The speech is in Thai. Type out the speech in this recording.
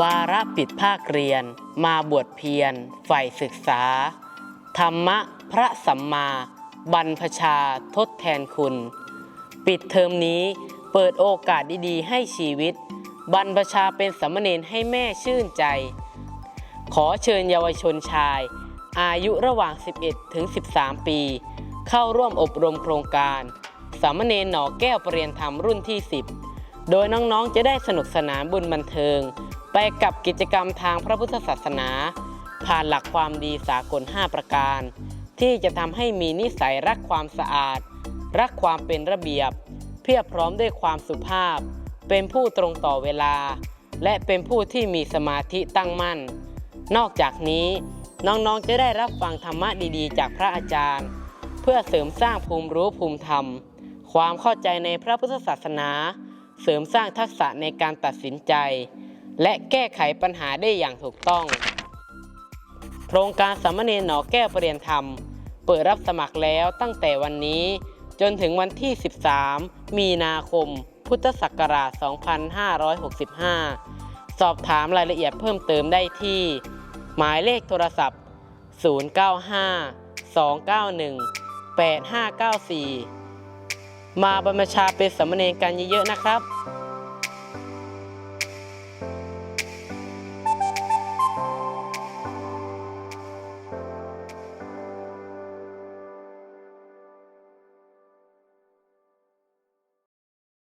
วาระปิดภาคเรียน มาบวชเพียรใฝ่ศึกษา ธรรมะพระสัมมา บรรพชาทดแทนคุณ ปิดเทอมนี้เปิดโอกาสดีๆ ให้ชีวิต บรรพชาเป็นสามเณรให้แม่ชื่นใจ ขอเชิญเยาวชนชาย อายุระหว่าง 11 ถึง 13 ปี เข้าร่วมอบรมโครงการสามเณรหนอแก้วปรเรียนธรรมรุ่นที่ 10 โดยน้องๆจะได้สนุกสนานบุญบันเทิง ไปกับกิจกรรมทางพระพุทธศาสนา ผ่านหลักความดีสากล 5 ประการ ที่จะทำให้มีนิสัยรักความสะอาด รักความเป็นระเบียบ เพียบพร้อมด้วยความสุภาพ เป็นผู้ตรงต่อเวลา และเป็นผู้ที่มีสมาธิตั้งมั่น นอกจากนี้น้องๆจะได้รับฟังธรรมะดีๆ จากพระอาจารย์ เพื่อเสริมสร้างภูมิรู้ภูมิธรรม ความเข้าใจในพระพุทธศาสนา เสริมสร้างทักษะในการตัดสินใจ และแก้ไขปัญหาได้อย่างถูกต้อง โครงการสามเณรหนอแก้วประเรียนธรรม เปิดรับสมัครแล้วตั้งแต่วันนี้ จนถึงวันที่ 13 มีนาคม พุทธศักราช 2565 สอบถามรายละเอียดเพิ่มเติมได้ที่ หมายเลขโทรศัพท์ 095 291 8594 มาบรรพชาเป็นสามเณรกันเยอะๆนะครับ